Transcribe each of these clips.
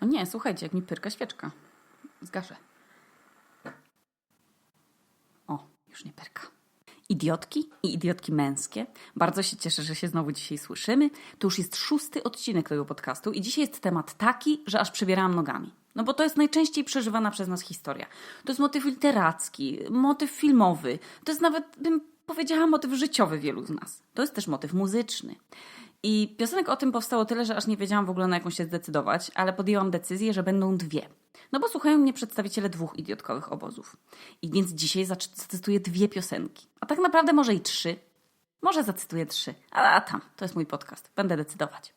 O nie, słuchajcie, jak mi pyrka świeczka. Zgaszę. O, już nie pyrka. Idiotki i idiotki męskie. Bardzo się cieszę, że się znowu dzisiaj słyszymy. To już jest szósty odcinek tego podcastu i dzisiaj jest temat taki, że aż przebierałam nogami. No bo to jest najczęściej przeżywana przez nas historia. To jest motyw literacki, motyw filmowy. To jest nawet, bym powiedziała, motyw życiowy wielu z nas. To jest też motyw muzyczny. I piosenek o tym powstało tyle, że aż nie wiedziałam w ogóle na jaką się zdecydować, ale podjęłam decyzję, że będą dwie. No bo słuchają mnie przedstawiciele dwóch idiotkowych obozów. I więc dzisiaj zacytuję dwie piosenki. A tak naprawdę może i trzy. Może zacytuję trzy. A, a tam, to jest mój podcast. Będę decydować.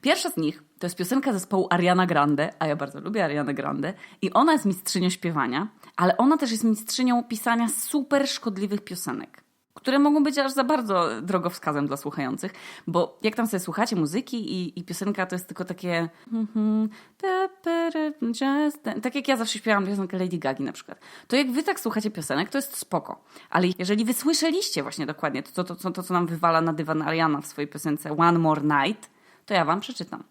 Pierwsza z nich to jest piosenka zespołu Ariana Grande, a ja bardzo lubię Ariana Grande. I ona jest mistrzynią śpiewania, ale ona też jest mistrzynią pisania super szkodliwych piosenek które mogą być aż za bardzo drogowskazem dla słuchających, bo jak tam sobie słuchacie muzyki i, i piosenka to jest tylko takie tak jak ja zawsze śpiewam piosenkę Lady Gagi na przykład, to jak wy tak słuchacie piosenek, to jest spoko. Ale jeżeli wy słyszeliście właśnie dokładnie to, to, to, to co nam wywala na dywan Ariana w swojej piosence One More Night, to ja wam przeczytam.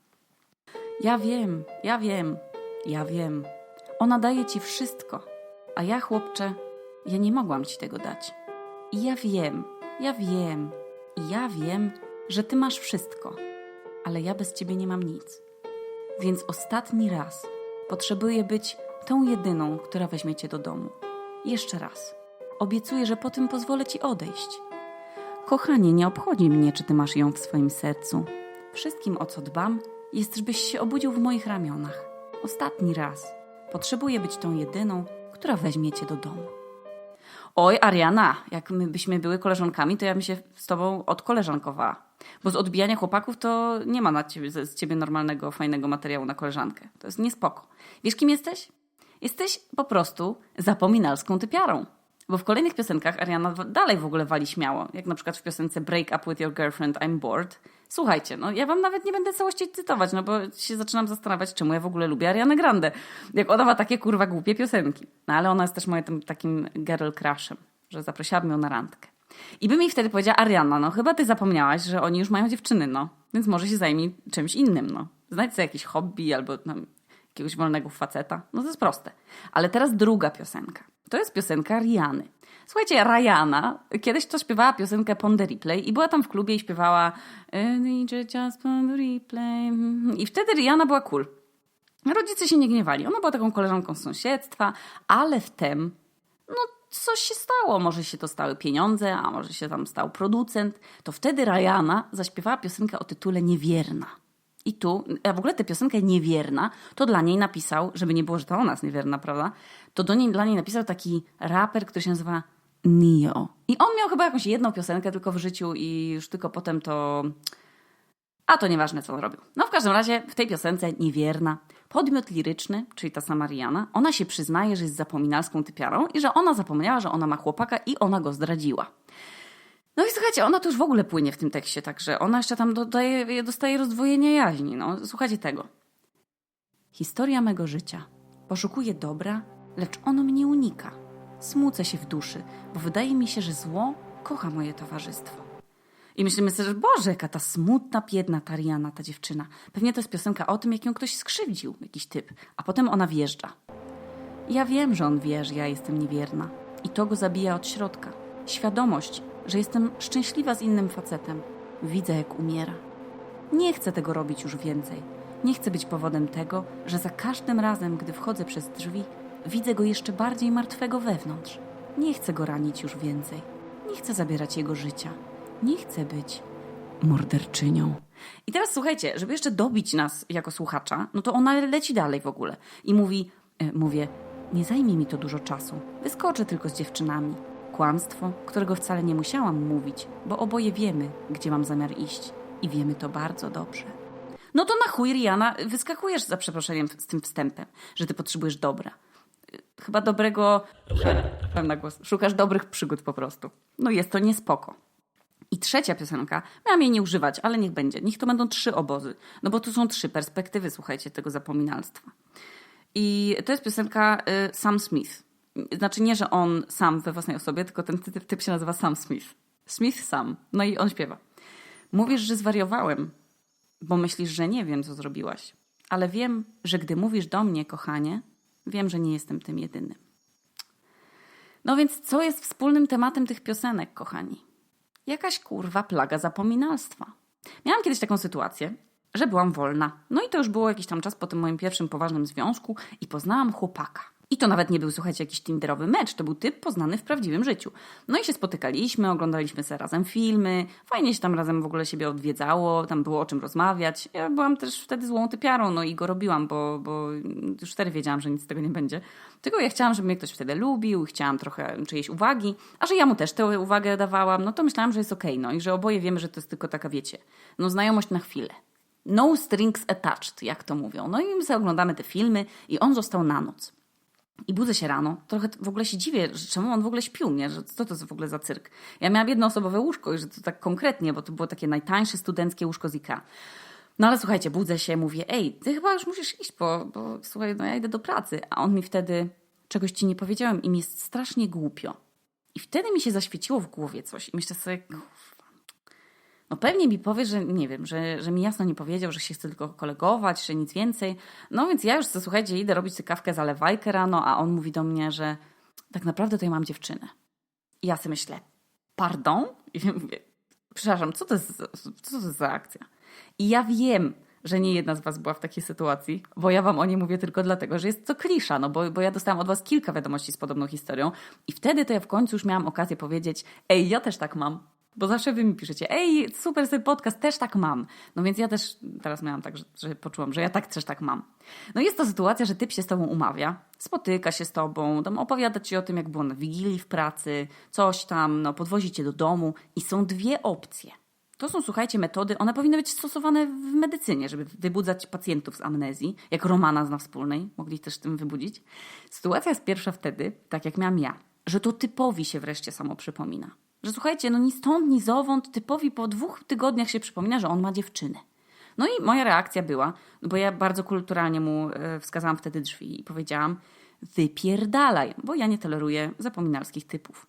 Ja wiem, ja wiem, ja wiem. Ona daje ci wszystko, a ja, chłopcze, ja nie mogłam ci tego dać. I ja wiem, ja wiem, i ja wiem, że ty masz wszystko, ale ja bez ciebie nie mam nic. Więc ostatni raz potrzebuję być tą jedyną, która weźmie cię do domu. Jeszcze raz. Obiecuję, że po tym pozwolę ci odejść. Kochanie, nie obchodzi mnie, czy ty masz ją w swoim sercu. Wszystkim, o co dbam, jest, żebyś się obudził w moich ramionach. Ostatni raz. Potrzebuję być tą jedyną, która weźmie cię do domu. Oj, Ariana, jak my byśmy były koleżankami, to ja bym się z tobą odkoleżankowała. Bo z odbijania chłopaków to nie ma na ciebie, z ciebie normalnego, fajnego materiału na koleżankę. To jest niespoko. Wiesz, kim jesteś? Jesteś po prostu zapominalską typiarą. Bo w kolejnych piosenkach Ariana dalej w ogóle wali śmiało. Jak na przykład w piosence Break Up With Your Girlfriend, I'm Bored. Słuchajcie, no ja wam nawet nie będę całości cytować, no bo się zaczynam zastanawiać, czemu ja w ogóle lubię Arianę Grande. Jak ona ma takie kurwa głupie piosenki. No ale ona jest też moim takim girl crushem, że zaprosiłabym ją na randkę. I bym jej wtedy powiedziała, Ariana, no chyba ty zapomniałaś, że oni już mają dziewczyny, no. Więc może się zajmij czymś innym, no. Znajdź sobie jakieś hobby albo no, jakiegoś wolnego faceta. No to jest proste. Ale teraz druga piosenka. To jest piosenka Riany. Słuchajcie, Ryana kiedyś to śpiewała piosenkę Pon the Replay i była tam w klubie i śpiewała Just Pon Replay. I wtedy Rihanna była cool. Rodzice się nie gniewali. Ona była taką koleżanką z sąsiedztwa, ale wtem, no coś się stało. Może się to stały pieniądze, a może się tam stał producent. To wtedy Ryana zaśpiewała piosenkę o tytule Niewierna. I tu, a w ogóle tę piosenkę Niewierna, to dla niej napisał, żeby nie było, że to ona jest niewierna, prawda? To do niej, dla niej napisał taki raper, który się nazywa Nio. I on miał chyba jakąś jedną piosenkę tylko w życiu i już tylko potem to... A to nieważne, co on robił. No w każdym razie w tej piosence Niewierna podmiot liryczny, czyli ta sama Rihanna, ona się przyznaje, że jest zapominalską typiarą i że ona zapomniała, że ona ma chłopaka i ona go zdradziła. No i słuchajcie, ona tu już w ogóle płynie w tym tekście, także ona jeszcze tam dodaje, dostaje rozdwojenia jaźni. No, słuchajcie tego. Historia mego życia. Poszukuję dobra, lecz ono mnie unika. Smucę się w duszy, bo wydaje mi się, że zło kocha moje towarzystwo. I myślimy sobie, że Boże, jaka ta smutna, biedna Tariana, ta dziewczyna. Pewnie to jest piosenka o tym, jak ją ktoś skrzywdził, jakiś typ. A potem ona wjeżdża. Ja wiem, że on wie, że ja jestem niewierna. I to go zabija od środka. Świadomość, że jestem szczęśliwa z innym facetem. Widzę, jak umiera. Nie chcę tego robić już więcej. Nie chcę być powodem tego, że za każdym razem, gdy wchodzę przez drzwi, widzę go jeszcze bardziej martwego wewnątrz. Nie chcę go ranić już więcej. Nie chcę zabierać jego życia. Nie chcę być morderczynią. I teraz słuchajcie, żeby jeszcze dobić nas jako słuchacza, no to ona leci dalej w ogóle i mówi, e, mówię, nie zajmie mi to dużo czasu. Wyskoczę tylko z dziewczynami. Kłamstwo, którego wcale nie musiałam mówić, bo oboje wiemy, gdzie mam zamiar iść i wiemy to bardzo dobrze. No to na chuj, Rihanna, wyskakujesz za przeproszeniem z tym wstępem, że ty potrzebujesz dobra. Chyba dobrego... Na głos. Szukasz dobrych przygód po prostu. No jest to niespoko. I trzecia piosenka, miałam jej nie używać, ale niech będzie. Niech to będą trzy obozy. No bo tu są trzy perspektywy, słuchajcie, tego zapominalstwa. I to jest piosenka y, Sam Smith. Znaczy nie, że on sam we własnej osobie, tylko ten typ, typ się nazywa Sam Smith. Smith Sam. No i on śpiewa. Mówisz, że zwariowałem, bo myślisz, że nie wiem, co zrobiłaś. Ale wiem, że gdy mówisz do mnie, kochanie, wiem, że nie jestem tym jedynym. No więc co jest wspólnym tematem tych piosenek, kochani? Jakaś kurwa plaga zapominalstwa. Miałam kiedyś taką sytuację, że byłam wolna. No i to już było jakiś tam czas po tym moim pierwszym poważnym związku i poznałam chłopaka. I to nawet nie był, słuchajcie, jakiś tinderowy mecz, to był typ poznany w prawdziwym życiu. No i się spotykaliśmy, oglądaliśmy sobie razem filmy, fajnie się tam razem w ogóle siebie odwiedzało, tam było o czym rozmawiać. Ja byłam też wtedy złą typiarą, no i go robiłam, bo, bo już wtedy wiedziałam, że nic z tego nie będzie. Tylko ja chciałam, żeby mnie ktoś wtedy lubił, chciałam trochę czyjejś uwagi, a że ja mu też tę uwagę dawałam, no to myślałam, że jest okej, okay, no i że oboje wiemy, że to jest tylko taka, wiecie, no znajomość na chwilę. No strings attached, jak to mówią. No i my sobie oglądamy te filmy i on został na noc. I budzę się rano, trochę w ogóle się dziwię, że czemu on w ogóle śpił, nie? Że co to jest w ogóle za cyrk. Ja miałam jednoosobowe łóżko i że to tak konkretnie, bo to było takie najtańsze studenckie łóżko z IKEA. No ale słuchajcie, budzę się, mówię, ej, ty chyba już musisz iść, bo, bo słuchaj, no ja idę do pracy. A on mi wtedy, czegoś ci nie powiedziałem i mi jest strasznie głupio. I wtedy mi się zaświeciło w głowie coś i myślę sobie, no pewnie mi powie, że nie wiem, że, że mi jasno nie powiedział, że się chce tylko kolegować, że nic więcej. No więc ja już, słuchajcie, idę robić sobie kawkę zalewajkę rano, a on mówi do mnie, że tak naprawdę to ja mam dziewczynę. I ja sobie myślę, pardon? I mówię, przepraszam, co to, jest, co to jest za akcja? I ja wiem, że nie jedna z Was była w takiej sytuacji, bo ja Wam o niej mówię tylko dlatego, że jest to klisza, no bo, bo ja dostałam od Was kilka wiadomości z podobną historią i wtedy to ja w końcu już miałam okazję powiedzieć, ej, ja też tak mam. Bo zawsze wy mi piszecie, ej, super sobie podcast, też tak mam. No więc ja też teraz miałam tak, że, że poczułam, że ja tak też tak mam. No jest to sytuacja, że typ się z tobą umawia, spotyka się z tobą, tam opowiada ci o tym, jak było na wigilii w pracy, coś tam, no podwozi cię do domu i są dwie opcje. To są, słuchajcie, metody, one powinny być stosowane w medycynie, żeby wybudzać pacjentów z amnezji, jak Romana zna wspólnej, mogli też tym wybudzić. Sytuacja jest pierwsza wtedy, tak jak miałam ja, że to typowi się wreszcie samo przypomina. Że słuchajcie, no ni stąd, ni zowąd, typowi po dwóch tygodniach się przypomina, że on ma dziewczynę. No i moja reakcja była, bo ja bardzo kulturalnie mu e, wskazałam wtedy drzwi i powiedziałam, wypierdalaj, bo ja nie toleruję zapominalskich typów.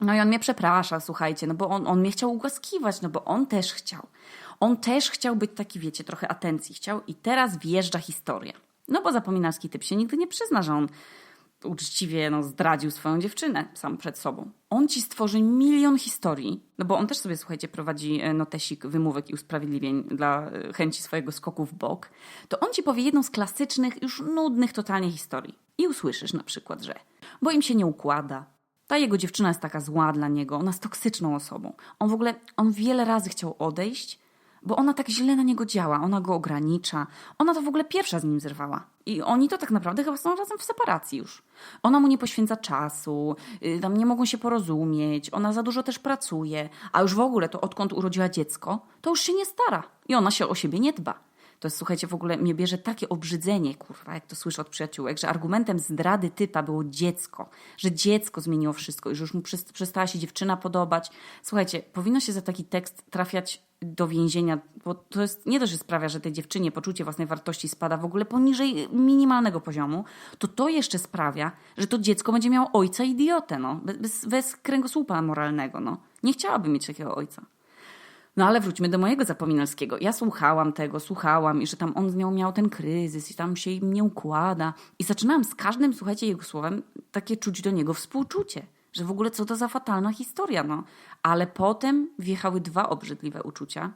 No i on mnie przeprasza, słuchajcie, no bo on, on mnie chciał ugłaskiwać, no bo on też chciał. On też chciał być taki, wiecie, trochę atencji chciał i teraz wjeżdża historia. No bo zapominalski typ się nigdy nie przyzna, że on uczciwie no, zdradził swoją dziewczynę sam przed sobą. On ci stworzy milion historii, no bo on też sobie, słuchajcie, prowadzi e, notesik wymówek i usprawiedliwień dla e, chęci swojego skoku w bok. To on ci powie jedną z klasycznych, już nudnych totalnie historii. I usłyszysz na przykład, że bo im się nie układa, ta jego dziewczyna jest taka zła dla niego, ona jest toksyczną osobą. On w ogóle, on wiele razy chciał odejść, bo ona tak źle na niego działa, ona go ogranicza. Ona to w ogóle pierwsza z nim zerwała. I oni to tak naprawdę chyba są razem w separacji już. Ona mu nie poświęca czasu, y, tam nie mogą się porozumieć, ona za dużo też pracuje, a już w ogóle to odkąd urodziła dziecko, to już się nie stara i ona się o siebie nie dba. To jest, słuchajcie, w ogóle mnie bierze takie obrzydzenie, kurwa, jak to słyszę od przyjaciółek, że argumentem zdrady typa było dziecko, że dziecko zmieniło wszystko i że już mu przestała się dziewczyna podobać. Słuchajcie, powinno się za taki tekst trafiać do więzienia, bo to jest nie dość, że sprawia, że tej dziewczynie poczucie własnej wartości spada w ogóle poniżej minimalnego poziomu, to to jeszcze sprawia, że to dziecko będzie miało ojca idiotę, no, bez, bez kręgosłupa moralnego. No. Nie chciałabym mieć takiego ojca. No ale wróćmy do mojego zapominalskiego. Ja słuchałam tego, słuchałam i że tam on z nią miał ten kryzys i tam się im nie układa. I zaczynałam z każdym, słuchajcie, jego słowem takie czuć do niego współczucie. Że w ogóle co to za fatalna historia, no. Ale potem wjechały dwa obrzydliwe uczucia,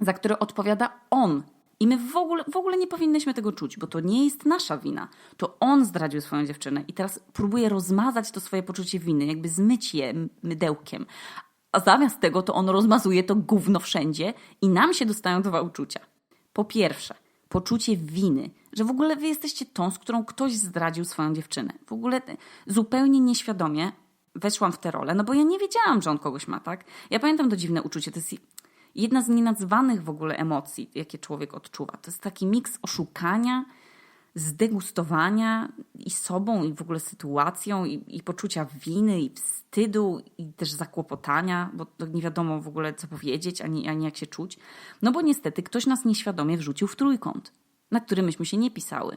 za które odpowiada on. I my w ogóle, w ogóle nie powinnyśmy tego czuć, bo to nie jest nasza wina. To on zdradził swoją dziewczynę i teraz próbuje rozmazać to swoje poczucie winy, jakby zmyć je mydełkiem. A zamiast tego to on rozmazuje to gówno wszędzie i nam się dostają dwa uczucia. Po pierwsze, poczucie winy, że w ogóle wy jesteście tą, z którą ktoś zdradził swoją dziewczynę. W ogóle zupełnie nieświadomie weszłam w tę rolę, no bo ja nie wiedziałam, że on kogoś ma, tak? Ja pamiętam to dziwne uczucie, to jest jedna z nienazwanych w ogóle emocji, jakie człowiek odczuwa. To jest taki miks oszukania, zdegustowania i sobą, i w ogóle sytuacją, i, i poczucia winy, i wstydu, i też zakłopotania, bo nie wiadomo w ogóle co powiedzieć, ani, ani jak się czuć. No bo niestety ktoś nas nieświadomie wrzucił w trójkąt, na który myśmy się nie pisały.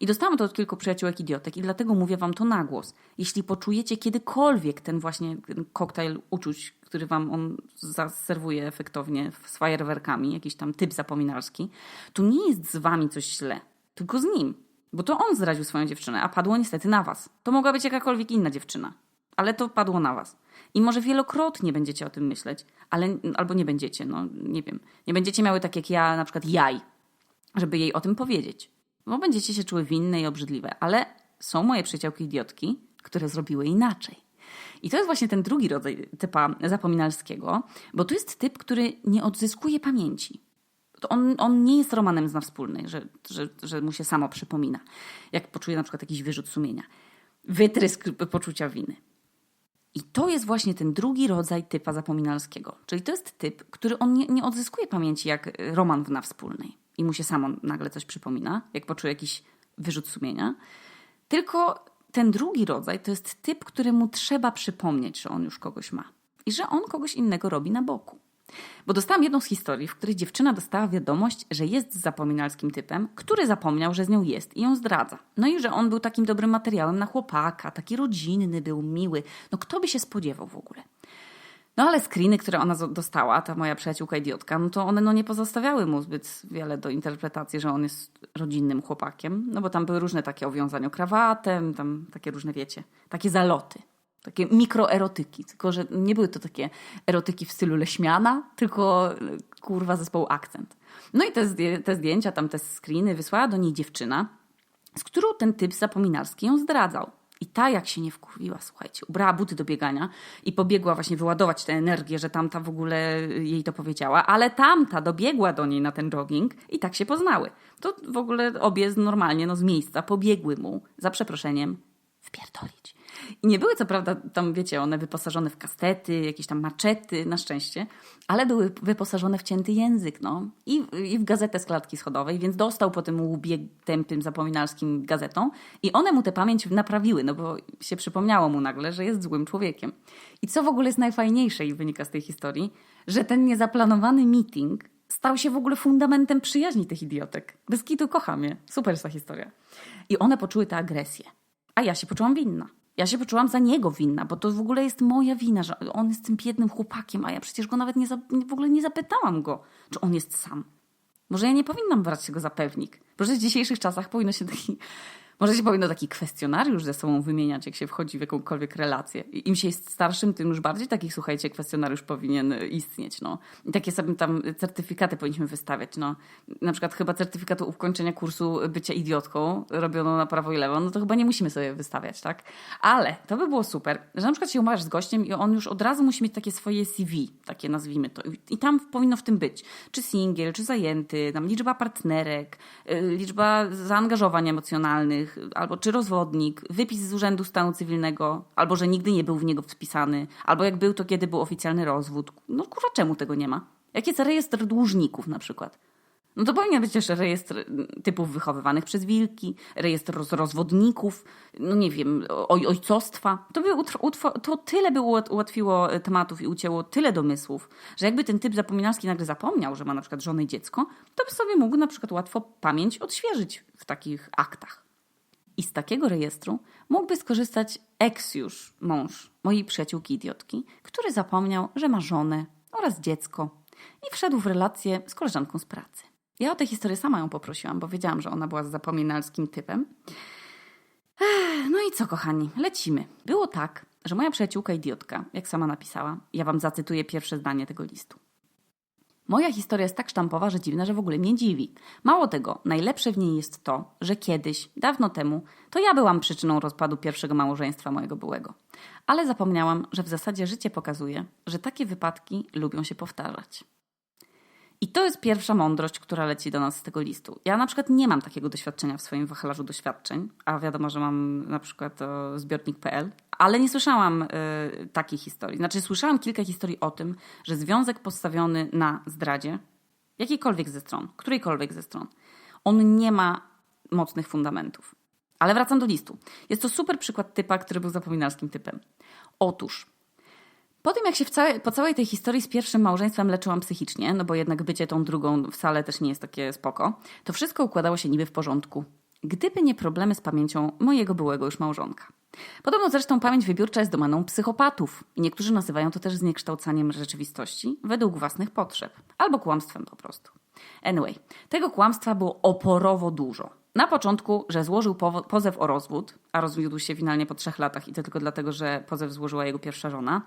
I dostałam to od kilku przyjaciółek idiotek i dlatego mówię wam to na głos. Jeśli poczujecie kiedykolwiek ten właśnie ten koktajl uczuć, który wam on zaserwuje efektownie z fajerwerkami, jakiś tam typ zapominalski, to nie jest z wami coś źle, tylko z nim. Bo to on zdradził swoją dziewczynę, a padło niestety na was. To mogła być jakakolwiek inna dziewczyna, ale to padło na was. I może wielokrotnie będziecie o tym myśleć, ale albo nie będziecie, no nie wiem. Nie będziecie miały tak jak ja, na przykład jaj, żeby jej o tym powiedzieć. Bo będziecie się czuły winne i obrzydliwe, ale są moje przyjaciółki idiotki, które zrobiły inaczej. I to jest właśnie ten drugi rodzaj typa zapominalskiego, bo to jest typ, który nie odzyskuje pamięci. On, on nie jest romanem zna wspólnej, że, że, że mu się samo przypomina. Jak poczuje na przykład jakiś wyrzut sumienia. Wytrysk poczucia winy. I to jest właśnie ten drugi rodzaj typa zapominalskiego. Czyli to jest typ, który on nie, nie odzyskuje pamięci jak roman w na wspólnej i mu się samo nagle coś przypomina, jak poczuje jakiś wyrzut sumienia. Tylko ten drugi rodzaj to jest typ, któremu trzeba przypomnieć, że on już kogoś ma i że on kogoś innego robi na boku. Bo dostałam jedną z historii, w której dziewczyna dostała wiadomość, że jest zapominalskim typem, który zapomniał, że z nią jest i ją zdradza. No i że on był takim dobrym materiałem na chłopaka, taki rodzinny, był miły. No kto by się spodziewał w ogóle? No ale screeny, które ona dostała, ta moja przyjaciółka idiotka, no to one no nie pozostawiały mu zbyt wiele do interpretacji, że on jest rodzinnym chłopakiem. No bo tam były różne takie owiązania krawatem, tam takie różne, wiecie, takie zaloty. Takie mikroerotyki, tylko że nie były to takie erotyki w stylu leśmiana, tylko kurwa zespołu akcent. No i te, te zdjęcia, tam te screeny wysłała do niej dziewczyna, z którą ten typ zapominalski ją zdradzał. I ta jak się nie wkurwiła, słuchajcie, ubrała buty do biegania i pobiegła właśnie wyładować tę energię, że tamta w ogóle jej to powiedziała, ale tamta dobiegła do niej na ten jogging i tak się poznały. To w ogóle obie normalnie no, z miejsca pobiegły mu, za przeproszeniem, wpierdolić. I nie były co prawda tam, wiecie, one wyposażone w kastety, jakieś tam maczety, na szczęście, ale były wyposażone w cięty język, no. I, i w gazetę z klatki schodowej, więc dostał po tym łubie tępym zapominalskim gazetą i one mu tę pamięć naprawiły, no bo się przypomniało mu nagle, że jest złym człowiekiem. I co w ogóle jest najfajniejsze i wynika z tej historii, że ten niezaplanowany meeting stał się w ogóle fundamentem przyjaźni tych idiotek. Bez kitu kocham je. Super ta historia. I one poczuły tę agresję. A ja się poczułam winna. Ja się poczułam za niego winna, bo to w ogóle jest moja wina, że on jest tym biednym chłopakiem, a ja przecież go nawet nie w ogóle nie zapytałam go, czy on jest sam. Może ja nie powinnam brać się go za pewnik. Może w dzisiejszych czasach powinno się taki może się powinno taki kwestionariusz ze sobą wymieniać, jak się wchodzi w jakąkolwiek relację. Im się jest starszym, tym już bardziej taki, słuchajcie, kwestionariusz powinien istnieć. No. I takie sobie tam certyfikaty powinniśmy wystawiać. No. Na przykład chyba certyfikatu ukończenia kursu bycia idiotką robiono na prawo i lewo, no to chyba nie musimy sobie wystawiać, tak? Ale to by było super, że na przykład się umawiasz z gościem i on już od razu musi mieć takie swoje CV, takie nazwijmy to. I tam powinno w tym być. Czy singiel, czy zajęty, tam liczba partnerek, y, liczba zaangażowań emocjonalnych, albo czy rozwodnik, wypis z Urzędu Stanu Cywilnego, albo że nigdy nie był w niego wpisany, albo jak był, to kiedy był oficjalny rozwód. No kurwa, czemu tego nie ma? Jak jest rejestr dłużników na przykład? No to powinien być też rejestr typów wychowywanych przez wilki, rejestr roz rozwodników, no nie wiem, oj ojcostwa. To, by to tyle by ułatwiło tematów i ucięło tyle domysłów, że jakby ten typ zapominalski nagle zapomniał, że ma na przykład żonę i dziecko, to by sobie mógł na przykład łatwo pamięć odświeżyć w takich aktach. I z takiego rejestru mógłby skorzystać ex już mąż mojej przyjaciółki idiotki, który zapomniał, że ma żonę oraz dziecko i wszedł w relację z koleżanką z pracy. Ja o tę historię sama ją poprosiłam, bo wiedziałam, że ona była z zapominalskim typem. No i co, kochani, lecimy. Było tak, że moja przyjaciółka idiotka, jak sama napisała, ja wam zacytuję pierwsze zdanie tego listu. Moja historia jest tak sztampowa, że dziwna, że w ogóle mnie dziwi. Mało tego, najlepsze w niej jest to, że kiedyś, dawno temu, to ja byłam przyczyną rozpadu pierwszego małżeństwa mojego byłego. Ale zapomniałam, że w zasadzie życie pokazuje, że takie wypadki lubią się powtarzać. I to jest pierwsza mądrość, która leci do nas z tego listu. Ja na przykład nie mam takiego doświadczenia w swoim wachlarzu doświadczeń, a wiadomo, że mam na przykład zbiornik.pl, ale nie słyszałam y, takiej historii. Znaczy, słyszałam kilka historii o tym, że związek postawiony na zdradzie, jakiejkolwiek ze stron, którejkolwiek ze stron, on nie ma mocnych fundamentów. Ale wracam do listu. Jest to super przykład typa, który był zapominalskim typem. Otóż po tym, jak się całe, po całej tej historii z pierwszym małżeństwem leczyłam psychicznie, no bo jednak bycie tą drugą wcale też nie jest takie spoko, to wszystko układało się niby w porządku. Gdyby nie problemy z pamięcią mojego byłego już małżonka. Podobno zresztą pamięć wybiórcza jest domeną psychopatów i niektórzy nazywają to też zniekształcaniem rzeczywistości według własnych potrzeb albo kłamstwem po prostu. Anyway, tego kłamstwa było oporowo dużo. Na początku, że złożył pozew o rozwód, a rozwiódł się finalnie po trzech latach i to tylko dlatego, że pozew złożyła jego pierwsza żona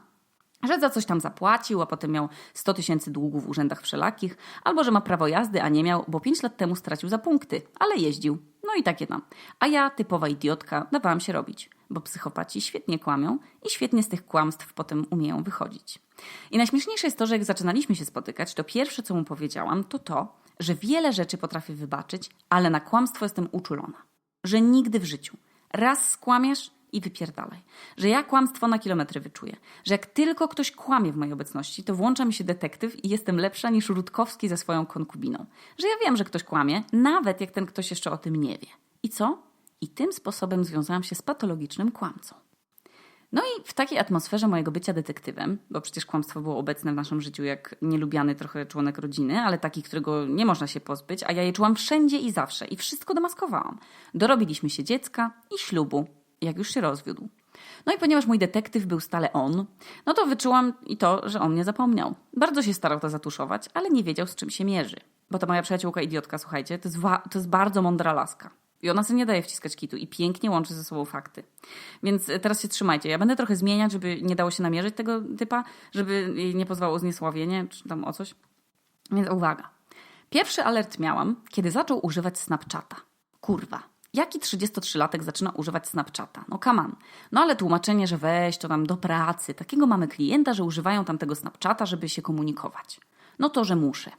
że za coś tam zapłacił, a potem miał 100 tysięcy długów w urzędach wszelakich, albo że ma prawo jazdy, a nie miał, bo 5 lat temu stracił za punkty, ale jeździł. No i takie tam. A ja, typowa idiotka, dawałam się robić, bo psychopaci świetnie kłamią i świetnie z tych kłamstw potem umieją wychodzić. I najśmieszniejsze jest to, że jak zaczynaliśmy się spotykać, to pierwsze, co mu powiedziałam, to to, że wiele rzeczy potrafię wybaczyć, ale na kłamstwo jestem uczulona. Że nigdy w życiu. Raz skłamiesz, i wypierdalaj. Że ja kłamstwo na kilometry wyczuję. Że jak tylko ktoś kłamie w mojej obecności, to włącza mi się detektyw i jestem lepsza niż Rutkowski ze swoją konkubiną. Że ja wiem, że ktoś kłamie, nawet jak ten ktoś jeszcze o tym nie wie. I co? I tym sposobem związałam się z patologicznym kłamcą. No i w takiej atmosferze mojego bycia detektywem, bo przecież kłamstwo było obecne w naszym życiu jak nielubiany trochę członek rodziny, ale taki, którego nie można się pozbyć, a ja je czułam wszędzie i zawsze i wszystko demaskowałam. Dorobiliśmy się dziecka i ślubu, jak już się rozwiódł. No i ponieważ mój detektyw był stale on, no to wyczułam i to, że on mnie zapomniał. Bardzo się starał to zatuszować, ale nie wiedział, z czym się mierzy. Bo ta moja przyjaciółka idiotka, słuchajcie, to jest, to jest bardzo mądra laska. I ona sobie nie daje wciskać kitu i pięknie łączy ze sobą fakty. Więc teraz się trzymajcie. Ja będę trochę zmieniać, żeby nie dało się namierzyć tego typa, żeby nie pozwało zniesławienie, czy tam o coś. Więc uwaga. Pierwszy alert miałam, kiedy zaczął używać Snapchata. Kurwa. Jaki 33-latek zaczyna używać Snapchata? No come on. No ale tłumaczenie, że weź to tam do pracy. Takiego mamy klienta, że używają tam tego Snapchata, żeby się komunikować. No to, że muszę.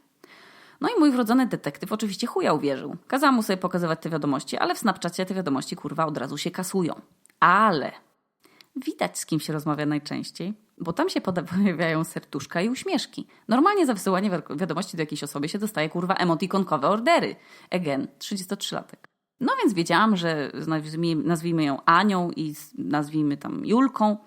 No i mój wrodzony detektyw oczywiście chuja uwierzył. Kazałam mu sobie pokazywać te wiadomości, ale w Snapchacie te wiadomości kurwa od razu się kasują. Ale widać z kim się rozmawia najczęściej, bo tam się pojawiają serduszka i uśmieszki. Normalnie za wysyłanie wiadomości do jakiejś osoby się dostaje kurwa emotikonkowe ordery. Again, 33-latek. No więc wiedziałam, że nazwijmy ją Anią i nazwijmy tam Julką,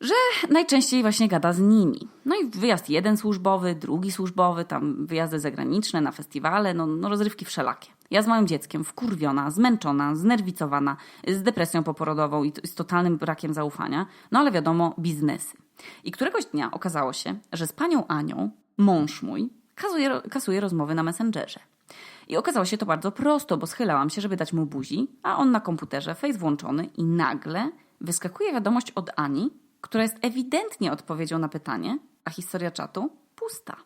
że najczęściej właśnie gada z nimi. No i wyjazd jeden służbowy, drugi służbowy, tam wyjazdy zagraniczne, na festiwale, no, no rozrywki wszelakie. Ja z moim dzieckiem wkurwiona, zmęczona, znerwicowana, z depresją poporodową i z totalnym brakiem zaufania, no ale wiadomo, biznesy. I któregoś dnia okazało się, że z panią Anią, mąż mój, kasuje, kasuje rozmowy na Messengerze. I okazało się to bardzo prosto, bo schylałam się, żeby dać mu buzi, a on na komputerze, face włączony i nagle wyskakuje wiadomość od Ani, która jest ewidentnie odpowiedzią na pytanie, a historia czatu pusta.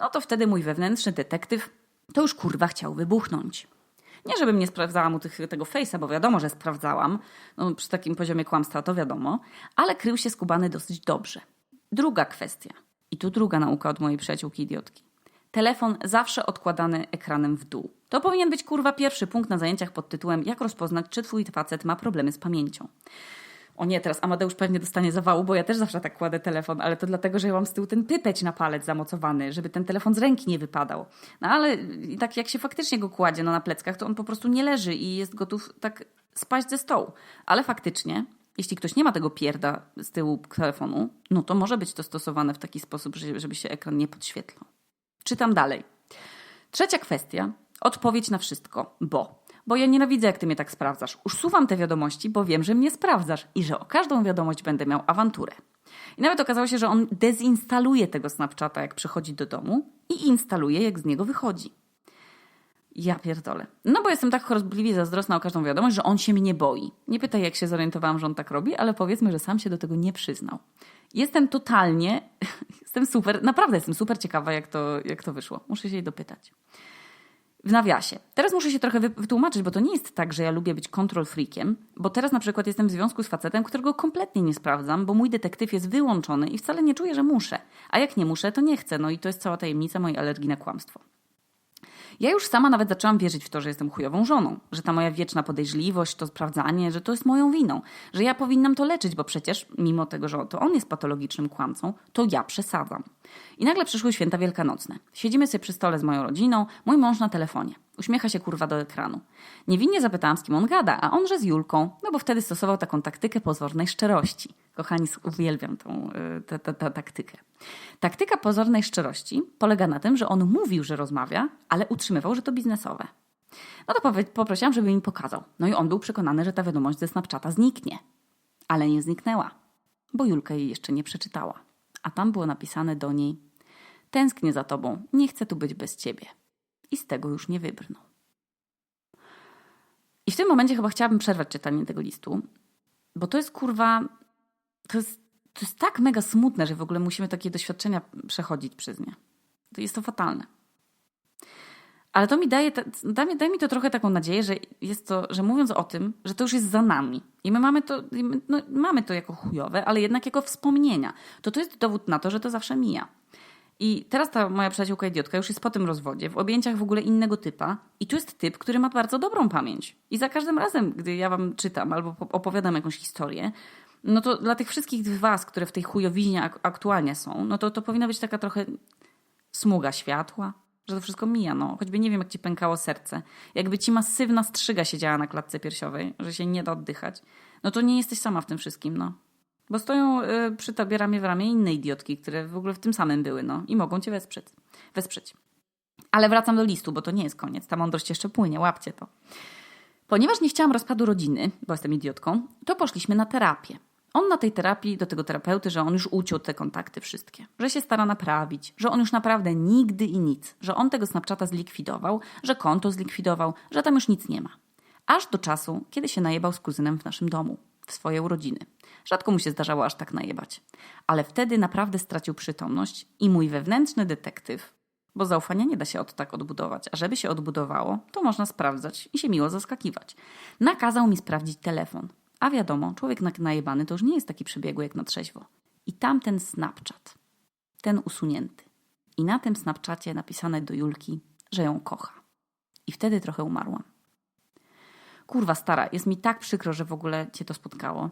No to wtedy mój wewnętrzny detektyw to już kurwa chciał wybuchnąć. Nie, żebym nie sprawdzała mu tych, tego face'a, bo wiadomo, że sprawdzałam. No, przy takim poziomie kłamstwa to wiadomo, ale krył się skubany dosyć dobrze. Druga kwestia. I tu druga nauka od mojej przyjaciółki idiotki telefon zawsze odkładany ekranem w dół. To powinien być kurwa pierwszy punkt na zajęciach pod tytułem Jak rozpoznać, czy twój facet ma problemy z pamięcią. O nie, teraz Amadeusz pewnie dostanie zawału, bo ja też zawsze tak kładę telefon, ale to dlatego, że ja mam z tyłu ten pypeć na palec zamocowany, żeby ten telefon z ręki nie wypadał. No ale tak jak się faktycznie go kładzie no, na pleckach, to on po prostu nie leży i jest gotów tak spaść ze stołu. Ale faktycznie, jeśli ktoś nie ma tego pierda z tyłu telefonu, no to może być to stosowane w taki sposób, żeby się ekran nie podświetlał. Czytam dalej. Trzecia kwestia. Odpowiedź na wszystko, bo. Bo ja nienawidzę, jak ty mnie tak sprawdzasz. Usuwam te wiadomości, bo wiem, że mnie sprawdzasz i że o każdą wiadomość będę miał awanturę. I nawet okazało się, że on dezinstaluje tego Snapchata, jak przychodzi do domu i instaluje, jak z niego wychodzi. Ja pierdolę. No bo jestem tak chorobliwie zazdrosna o każdą wiadomość, że on się mnie boi. Nie pytaj, jak się zorientowałam, że on tak robi, ale powiedzmy, że sam się do tego nie przyznał. Jestem totalnie, jestem super, naprawdę jestem super ciekawa, jak to, jak to wyszło. Muszę się jej dopytać. W nawiasie. Teraz muszę się trochę wytłumaczyć, bo to nie jest tak, że ja lubię być control freakiem, bo teraz na przykład jestem w związku z facetem, którego kompletnie nie sprawdzam, bo mój detektyw jest wyłączony i wcale nie czuję, że muszę. A jak nie muszę, to nie chcę. No i to jest cała tajemnica mojej alergii na kłamstwo. Ja już sama nawet zaczęłam wierzyć w to, że jestem chujową żoną, że ta moja wieczna podejrzliwość, to sprawdzanie, że to jest moją winą, że ja powinnam to leczyć, bo przecież mimo tego, że to on jest patologicznym kłamcą, to ja przesadzam. I nagle przyszły święta wielkanocne. Siedzimy sobie przy stole z moją rodziną, mój mąż na telefonie. Uśmiecha się kurwa do ekranu. Niewinnie zapytałam, z kim on gada, a onże z Julką, no bo wtedy stosował taką taktykę pozornej szczerości. Kochani, uwielbiam tą tę, tę, tę taktykę. Taktyka pozornej szczerości polega na tym, że on mówił, że rozmawia, ale utrzymywał, że to biznesowe. No to poprosiłam, żeby mi pokazał. No i on był przekonany, że ta wiadomość ze Snapchata zniknie. Ale nie zniknęła, bo Julka jej jeszcze nie przeczytała. A tam było napisane do niej: Tęsknię za tobą, nie chcę tu być bez ciebie. I z tego już nie wybrnął. I w tym momencie chyba chciałabym przerwać czytanie tego listu, bo to jest kurwa. To jest, to jest tak mega smutne, że w ogóle musimy takie doświadczenia przechodzić przez nie. To jest to fatalne. Ale to mi daje, da mi, mi to trochę taką nadzieję, że jest to, że mówiąc o tym, że to już jest za nami i my mamy to, no, mamy to jako chujowe, ale jednak jako wspomnienia, to to jest dowód na to, że to zawsze mija. I teraz ta moja przyjaciółka idiotka już jest po tym rozwodzie, w objęciach w ogóle innego typa. I tu jest typ, który ma bardzo dobrą pamięć. I za każdym razem, gdy ja wam czytam albo opowiadam jakąś historię, no to dla tych wszystkich was, które w tej chujowiźnie ak aktualnie są, no to to powinna być taka trochę smuga światła, że to wszystko mija, no. Choćby nie wiem, jak ci pękało serce. Jakby ci masywna strzyga siedziała na klatce piersiowej, że się nie da oddychać, no to nie jesteś sama w tym wszystkim, no. Bo stoją y, przy tobie ramię w ramię inne idiotki, które w ogóle w tym samym były, no. I mogą cię wesprzeć. wesprzeć. Ale wracam do listu, bo to nie jest koniec. Ta mądrość jeszcze płynie, łapcie to. Ponieważ nie chciałam rozpadu rodziny, bo jestem idiotką, to poszliśmy na terapię. On na tej terapii do tego terapeuty, że on już uciął te kontakty wszystkie, że się stara naprawić, że on już naprawdę nigdy i nic, że on tego Snapchata zlikwidował, że konto zlikwidował, że tam już nic nie ma. Aż do czasu, kiedy się najebał z kuzynem w naszym domu, w swoje urodziny. Rzadko mu się zdarzało aż tak najebać. Ale wtedy naprawdę stracił przytomność i mój wewnętrzny detektyw, bo zaufania nie da się od tak odbudować, a żeby się odbudowało, to można sprawdzać i się miło zaskakiwać. Nakazał mi sprawdzić telefon. A wiadomo, człowiek najebany to już nie jest taki przebiegły jak na trzeźwo. I tamten Snapchat, ten usunięty. I na tym Snapchacie napisane do Julki, że ją kocha. I wtedy trochę umarłam. Kurwa stara, jest mi tak przykro, że w ogóle cię to spotkało.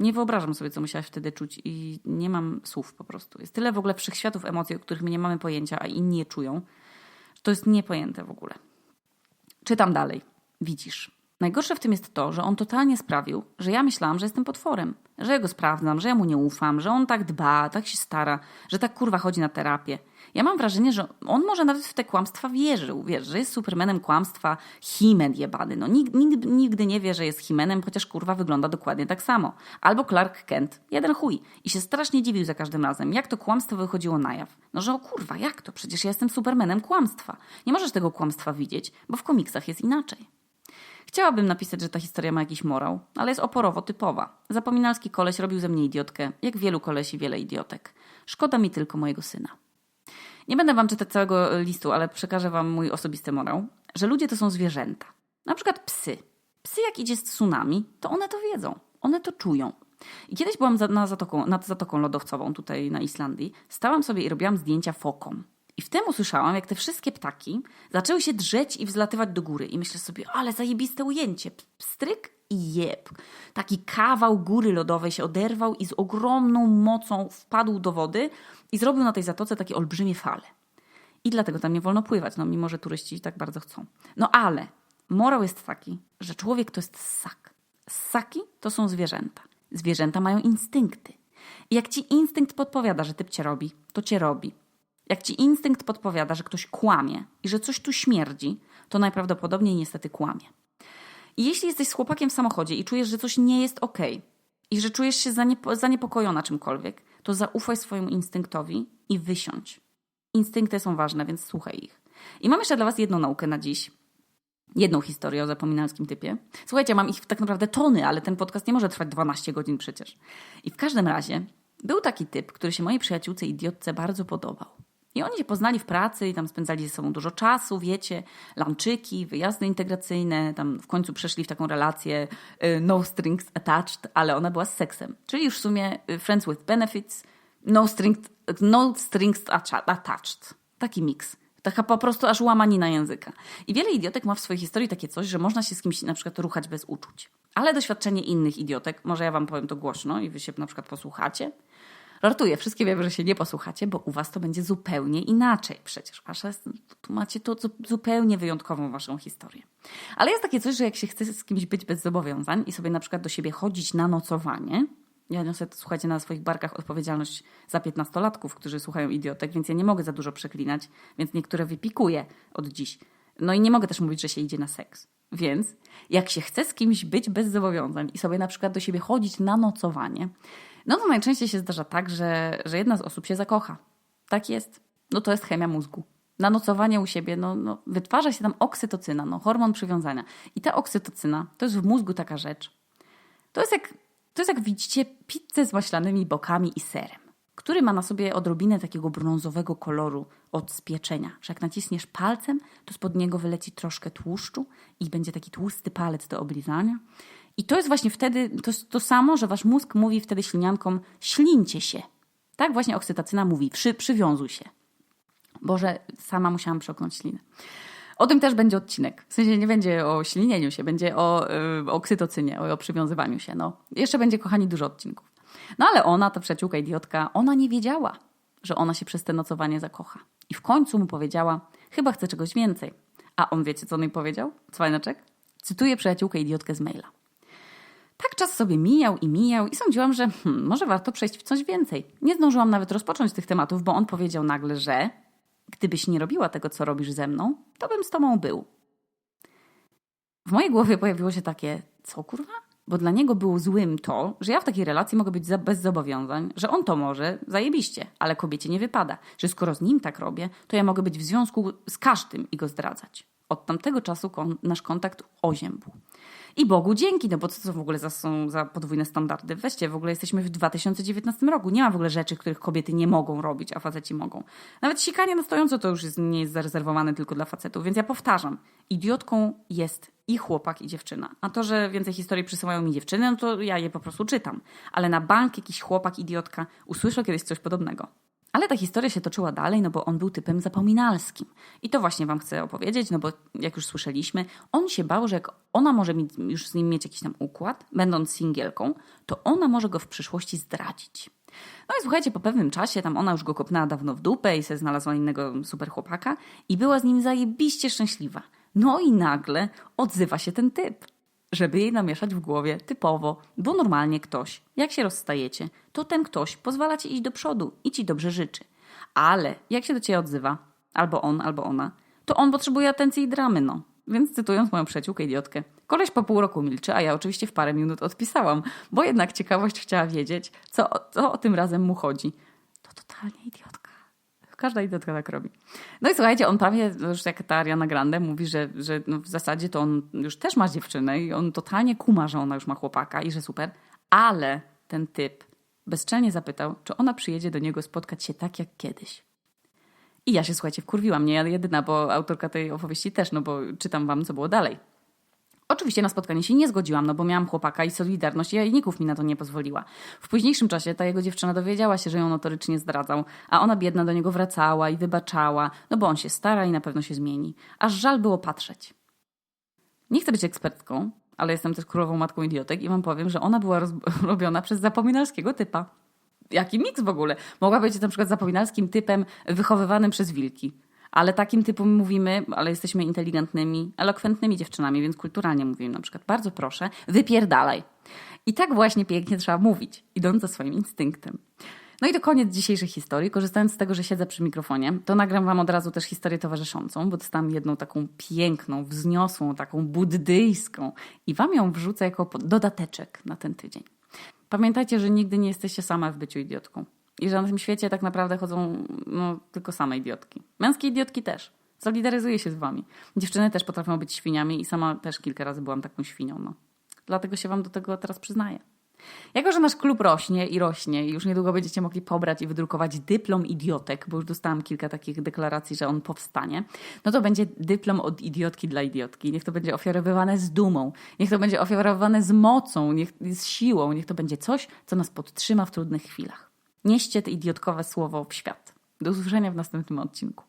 Nie wyobrażam sobie, co musiałaś wtedy czuć i nie mam słów po prostu. Jest tyle w ogóle wszechświatów emocji, o których my nie mamy pojęcia, a inni je czują, że to jest niepojęte w ogóle. Czytam dalej. Widzisz, Najgorsze w tym jest to, że on totalnie sprawił, że ja myślałam, że jestem potworem, że ja go sprawdzam, że ja mu nie ufam, że on tak dba, tak się stara, że tak kurwa chodzi na terapię. Ja mam wrażenie, że on może nawet w te kłamstwa wierzył, wiesz, że jest supermenem kłamstwa, himen jebany. No nigdy, nigdy, nigdy nie wie, że jest himenem, chociaż kurwa wygląda dokładnie tak samo. Albo Clark Kent, jeden chuj. I się strasznie dziwił za każdym razem, jak to kłamstwo wychodziło na jaw. No że o kurwa, jak to? Przecież ja jestem supermenem kłamstwa. Nie możesz tego kłamstwa widzieć, bo w komiksach jest inaczej. Chciałabym napisać, że ta historia ma jakiś morał, ale jest oporowo typowa. Zapominalski koleś robił ze mnie idiotkę, jak wielu kolesi wiele idiotek. Szkoda mi tylko mojego syna. Nie będę wam czytać całego listu, ale przekażę wam mój osobisty morał, że ludzie to są zwierzęta. Na przykład psy. Psy jak idzie z tsunami, to one to wiedzą. One to czują. I kiedyś byłam na zatoką, nad Zatoką Lodowcową tutaj na Islandii. Stałam sobie i robiłam zdjęcia fokom. I wtem usłyszałam, jak te wszystkie ptaki zaczęły się drzeć i wzlatywać do góry. I myślę sobie, ale zajebiste ujęcie. Stryk i jeb. Taki kawał góry lodowej się oderwał i z ogromną mocą wpadł do wody i zrobił na tej zatoce takie olbrzymie fale. I dlatego tam nie wolno pływać, no mimo, że turyści tak bardzo chcą. No ale morał jest taki, że człowiek to jest ssak. Ssaki to są zwierzęta. Zwierzęta mają instynkty. I jak ci instynkt podpowiada, że typ cię robi, to cię robi. Jak ci instynkt podpowiada, że ktoś kłamie i że coś tu śmierdzi, to najprawdopodobniej niestety kłamie. I jeśli jesteś z chłopakiem w samochodzie i czujesz, że coś nie jest ok i że czujesz się zaniepo zaniepokojona czymkolwiek, to zaufaj swojemu instynktowi i wysiądź. Instynkty są ważne, więc słuchaj ich. I mam jeszcze dla Was jedną naukę na dziś. Jedną historię o zapominalskim typie. Słuchajcie, mam ich tak naprawdę tony, ale ten podcast nie może trwać 12 godzin przecież. I w każdym razie był taki typ, który się mojej przyjaciółce idiotce bardzo podobał. I oni się poznali w pracy i tam spędzali ze sobą dużo czasu, wiecie, lanczyki, wyjazdy integracyjne, tam w końcu przeszli w taką relację y, no strings attached, ale ona była z seksem. Czyli już w sumie y, friends with benefits, no strings, no strings attached. Taki miks. Taka po prostu aż łamanina języka. I wiele idiotek ma w swojej historii takie coś, że można się z kimś na przykład ruchać bez uczuć. Ale doświadczenie innych idiotek, może ja wam powiem to głośno i wy się na przykład posłuchacie, Żartuję, wszystkie wiemy, że się nie posłuchacie, bo u was to będzie zupełnie inaczej. Przecież wasza, tu macie to zupełnie wyjątkową waszą historię. Ale jest takie coś, że jak się chce z kimś być bez zobowiązań i sobie na przykład do siebie chodzić na nocowanie, ja niosę, słuchajcie, na swoich barkach odpowiedzialność za piętnastolatków, którzy słuchają idiotek, więc ja nie mogę za dużo przeklinać, więc niektóre wypikuję od dziś. No i nie mogę też mówić, że się idzie na seks. Więc jak się chce z kimś być bez zobowiązań i sobie na przykład do siebie chodzić na nocowanie, no to najczęściej się zdarza tak, że, że jedna z osób się zakocha. Tak jest. No to jest chemia mózgu. Na nocowanie u siebie no, no, wytwarza się tam oksytocyna, no, hormon przywiązania. I ta oksytocyna to jest w mózgu taka rzecz. To jest jak, to jest jak widzicie pizzę z maślanymi bokami i serem, który ma na sobie odrobinę takiego brązowego koloru od spieczenia, że jak naciśniesz palcem, to spod niego wyleci troszkę tłuszczu i będzie taki tłusty palec do oblizania. I to jest właśnie wtedy to, to samo, że wasz mózg mówi wtedy śliniankom ślincie się. Tak właśnie oksytacyna mówi, przy, przywiązuj się. Boże, sama musiałam przełknąć ślinę. O tym też będzie odcinek. W sensie nie będzie o ślinieniu się, będzie o, yy, oksytocynie, o, o przywiązywaniu się. No. Jeszcze będzie, kochani, dużo odcinków. No ale ona, ta przyjaciółka idiotka, ona nie wiedziała, że ona się przez te nocowanie zakocha. I w końcu mu powiedziała, chyba chce czegoś więcej. A on wiecie, co on jej powiedział? Cwajnaczek? Cytuję przyjaciółkę idiotkę z maila. Tak czas sobie mijał i mijał i sądziłam, że hmm, może warto przejść w coś więcej. Nie zdążyłam nawet rozpocząć tych tematów, bo on powiedział nagle, że gdybyś nie robiła tego, co robisz ze mną, to bym z tobą był. W mojej głowie pojawiło się takie, co kurwa? Bo dla niego było złym to, że ja w takiej relacji mogę być bez zobowiązań, że on to może, zajebiście, ale kobiecie nie wypada, że skoro z nim tak robię, to ja mogę być w związku z każdym i go zdradzać. Od tamtego czasu kon nasz kontakt oziębł. I Bogu dzięki, no bo co to w ogóle za, są za podwójne standardy? Weźcie, w ogóle jesteśmy w 2019 roku. Nie ma w ogóle rzeczy, których kobiety nie mogą robić, a faceci mogą. Nawet sikanie na stojąco to już jest, nie jest zarezerwowane tylko dla facetów. Więc ja powtarzam, idiotką jest i chłopak, i dziewczyna. A to, że więcej historii przysyłają mi dziewczyny, no to ja je po prostu czytam. Ale na bank jakiś chłopak, idiotka usłyszał kiedyś coś podobnego. Ale ta historia się toczyła dalej, no bo on był typem zapominalskim. I to właśnie wam chcę opowiedzieć, no bo jak już słyszeliśmy, on się bał, że jak ona może już z nim mieć jakiś tam układ, będąc singielką, to ona może go w przyszłości zdradzić. No i słuchajcie, po pewnym czasie tam ona już go kopnęła dawno w dupę i se znalazła innego super chłopaka i była z nim zajebiście szczęśliwa. No i nagle odzywa się ten typ żeby jej namieszać w głowie typowo, bo normalnie ktoś, jak się rozstajecie, to ten ktoś pozwala ci iść do przodu i ci dobrze życzy. Ale jak się do ciebie odzywa, albo on, albo ona, to on potrzebuje atencji i dramy, no. Więc cytując moją przyjaciółkę idiotkę, koleś po pół roku milczy, a ja oczywiście w parę minut odpisałam, bo jednak ciekawość chciała wiedzieć, co, co o tym razem mu chodzi. To totalnie idiotka. Każda idiotka tak robi. No i słuchajcie, on prawie, już jak ta Ariana Grande mówi, że, że no w zasadzie to on już też ma dziewczynę i on totalnie kuma, że ona już ma chłopaka i że super, ale ten typ bezczelnie zapytał, czy ona przyjedzie do niego spotkać się tak jak kiedyś. I ja się, słuchajcie, wkurwiłam, nie jedyna, bo autorka tej opowieści też, no bo czytam wam, co było dalej. Oczywiście na spotkanie się nie zgodziłam, no bo miałam chłopaka i Solidarność jajników mi na to nie pozwoliła. W późniejszym czasie ta jego dziewczyna dowiedziała się, że ją notorycznie zdradzał, a ona biedna do niego wracała i wybaczała, no bo on się stara i na pewno się zmieni. Aż żal było patrzeć. Nie chcę być ekspertką, ale jestem też królową matką idiotek i wam powiem, że ona była robiona przez zapominalskiego typa. Jaki miks w ogóle? Mogła być na przykład zapominalskim typem wychowywanym przez wilki ale takim typom mówimy, ale jesteśmy inteligentnymi, elokwentnymi dziewczynami, więc kulturalnie mówimy na przykład, bardzo proszę, wypierdalaj. I tak właśnie pięknie trzeba mówić, idąc za swoim instynktem. No i to koniec dzisiejszej historii. Korzystając z tego, że siedzę przy mikrofonie, to nagram Wam od razu też historię towarzyszącą, bo dostałam jedną taką piękną, wzniosłą, taką buddyjską i Wam ją wrzucę jako dodateczek na ten tydzień. Pamiętajcie, że nigdy nie jesteście sama w byciu idiotką. I że na tym świecie tak naprawdę chodzą no, tylko same idiotki. Męskie idiotki też. Solidaryzuję się z wami. Dziewczyny też potrafią być świniami i sama też kilka razy byłam taką świnią. No. Dlatego się wam do tego teraz przyznaję. Jako, że nasz klub rośnie i rośnie i już niedługo będziecie mogli pobrać i wydrukować dyplom idiotek, bo już dostałam kilka takich deklaracji, że on powstanie, no to będzie dyplom od idiotki dla idiotki. Niech to będzie ofiarowywane z dumą, niech to będzie ofiarowywane z mocą, niech, z siłą, niech to będzie coś, co nas podtrzyma w trudnych chwilach. Nieście te idiotkowe słowo w świat. Do usłyszenia w następnym odcinku.